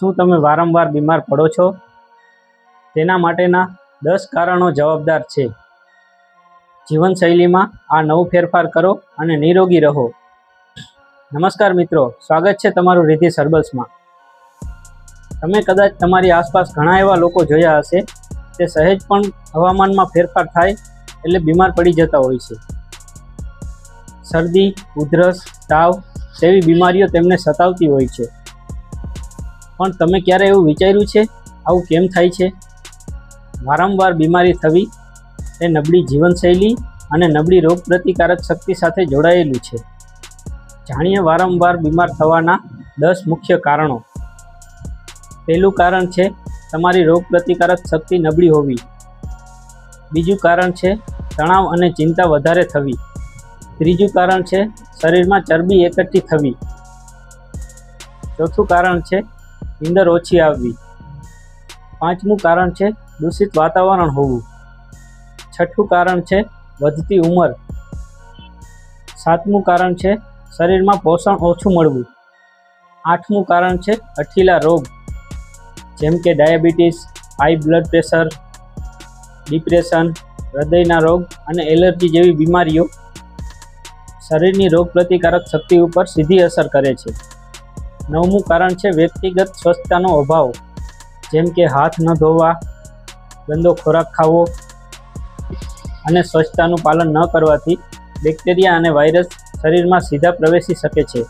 શું તમે વારંવાર બીમાર પડો છો? તેના માટેના દસ કારણો જવાબદાર છે. જીવનશૈલીમાં આ નવું ફેરફાર કરો અને નિરોગી રહો. નમસ્કાર મિત્રો, સ્વાગત છે તમારું રિધિ સર્બલ્સમાં તમે કદાચ તમારી આસપાસ ઘણા એવા લોકો જોયા હશે, તે સહેજ પણ હવામાનમાં ફેરફાર થાય એટલે બીમાર પડી જતા હોય છે. શરદી, ઉધરસ, તાવ જેવી બીમારીઓ તેમને સતાવતી હોય છે. પણ તમે ક્યારે એવું વિચાર્યું છે? આવું કેમ થાય છે? વારંવાર બીમારી થવી એ નબળી જીવનશૈલી અને નબળી રોગ પ્રતિકારક શક્તિ સાથે જોડાયેલું છે. જાણીએ વારંવાર બીમાર થવાના દસ મુખ્ય કારણો. પહેલું કારણ છે તમારી રોગ પ્રતિકારક શક્તિ નબળી હોવી. બીજું કારણ છે તણાવ અને ચિંતા વધારે થવી. ત્રીજું કારણ છે શરીરમાં ચરબી એકઠી થવી. ચોથું કારણ છે નીંદર ઓછી આવવી. પાંચમું કારણ છે દૂષિત વાતાવરણ હોવું. છઠ્ઠું કારણ છે વધતી ઉંમર. સાતમું કારણ છે શરીરમાં પોષણ ઓછું મળવું. આઠમું કારણ છે અઠીલા રોગ. જેમ કે diabetes, high blood pressure, depression, હૃદયના રોગ અને એલર્જી જેવી બીમારીઓ શરીરની રોગ પ્રતિકારક શક્તિ ઉપર સીધી અસર કરે છે. નવમું કારણ છે વ્યક્તિગત સ્વચ્છતાનો અભાવ. જેમ કે હાથ ન ધોવા, ગંદો ખોરાક ખાવો અને સ્વચ્છતાનું પાલન ન કરવાથી બેક્ટેરિયા અને વાયરસ શરીરમાં સીધા પ્રવેશી શકે છે.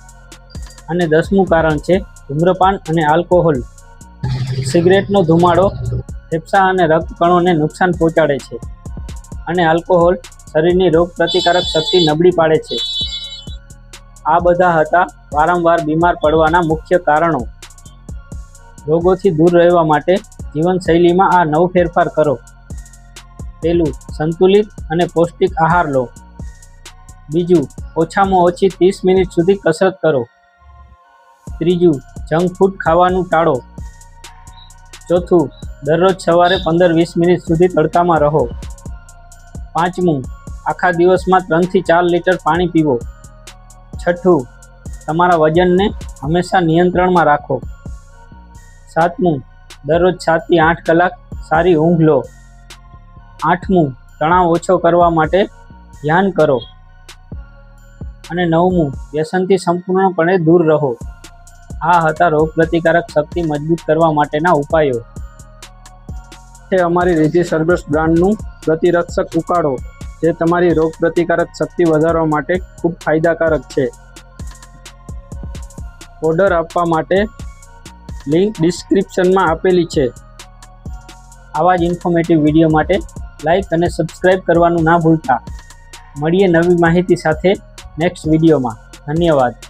અને દસમું કારણ છે ધૂમ્રપાન અને આલ્કોહોલ. સિગરેટનો ધુમાડો, ફેફસા અને રક્તકણોને નુકસાન પહોંચાડે છે. અને આલ્કોહોલ શરીરની રોગ પ્રતિકારક શક્તિ નબળી પાડે છે. આ બધા હતા વારંવાર બીમાર પડવાના મુખ્ય કારણો. રોગોથી દૂર રહેવા માટે જીવનશૈલીમાં આ નવ ફેરફાર કરો. પહેલું, સંતુલિત અને પૌષ્ટિક આહાર લો. બીજું, ઓછામાં ઓછી ત્રીસ મિનિટ સુધી કસરત કરો. ત્રીજું, જંક ફૂડ ખાવાનું ટાળો. ચોથું, દરરોજ સવારે પંદર વીસ મિનિટ સુધી તડકામાં રહો. પાંચમું, આખા દિવસમાં ત્રણથી ચાર લીટર પાણી પીવો. છઠ્ઠું, તમારા વજનને હંમેશા નિયંત્રણમાં રાખો. સાતમું, દરરોજ સાતથી આઠ કલાક સારી ઊંઘ લો. આઠમું, તણાવ ઓછો કરવા માટે ધ્યાન કરો. અને નવમું, વ્યસનથી સંપૂર્ણપણે દૂર રહો. આ હતા રોગપ્રતિકારક શક્તિ મજબૂત કરવા માટેના ઉપાયો. છે, અમારી રીતે સર્બસ બ્રાન્ડનું પ્રતિરક્ષક ઉકાળો. જે તમારી રોગ પ્રતિકારક શક્તિ વધારવા માટે ખૂબ ફાયદાકારક છે. ઓર્ડર આપવા માટે લિંક ડિસ્ક્રિપ્શનમાં આપેલી છે. આવા જ ઇન્ફોર્મેટિવ વીડિયો માટે લાઈક અને સબસ્ક્રાઈબ કરવાનું ના ભૂલતા. મળીએ નવી માહિતી સાથે નેક્સ્ટ વિડીયોમાં. ધન્યવાદ.